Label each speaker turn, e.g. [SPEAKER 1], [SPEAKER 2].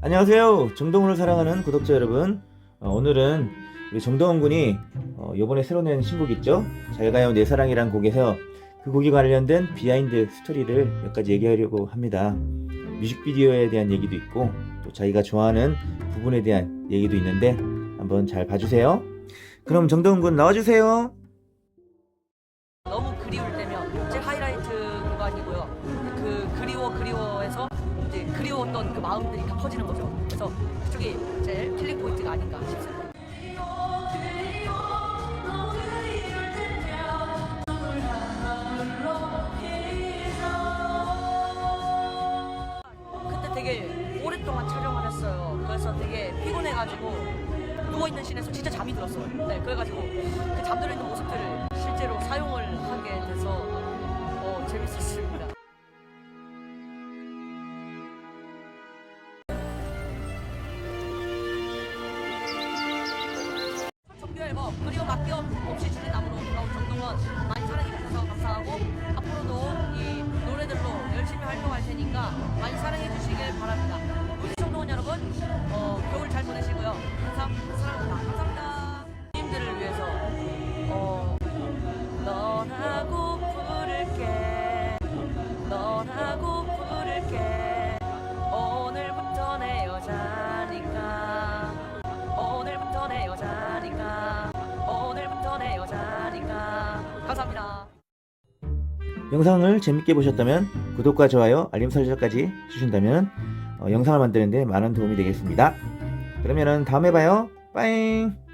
[SPEAKER 1] 안녕하세요. 정동훈을 사랑하는 구독자 여러분. 어, 오늘은 우리 정동훈 군이 어, 이번에 새로 낸 신곡 있죠? 잘 가요 내 사랑이란 곡에서 그 곡에 관련된 비하인드 스토리를 몇 가지 얘기하려고 합니다. 뮤직비디오에 대한 얘기도 있고 또 자기가 좋아하는 부분에 대한 얘기도 있는데 한번 잘 봐주세요. 그럼 정동훈 군 나와주세요.
[SPEAKER 2] 너무 그리울 때면 제 하이라이트 구간이고요. 그 그리워 그리워해서 이제 그리웠던 그 마음들이 다 퍼지는 거죠. 그래서 그쪽이 제일 킬링 포인트가 아닌가 싶습니다. 그때 되게 오랫동안 촬영을 했어요. 그래서 되게 피곤해가지고 누워있는 씬에서 진짜 잠이 들었어요. 네, 그래가지고 그 잠들어 있는 모습들을 실제로 사용을 앨범 그리고 맡겨 없이 주는 나무로 돌아온 정동원 많이 사랑해 주셔서 감사하고 앞으로도 이 노래들로 열심히 활동할 테니까 많이 사랑해 주시길 바랍니다. 우리 정동원 여러분 어, 겨울 잘 보내시고요. 항상 사랑합니다. 감사합니다. 감사합니다.
[SPEAKER 1] 영상을 재밌게 보셨다면 구독과 좋아요, 알림 설정까지 주신다면 어, 영상을 만드는데 많은 도움이 되겠습니다. 그러면은 다음에 봐요. 빠잉!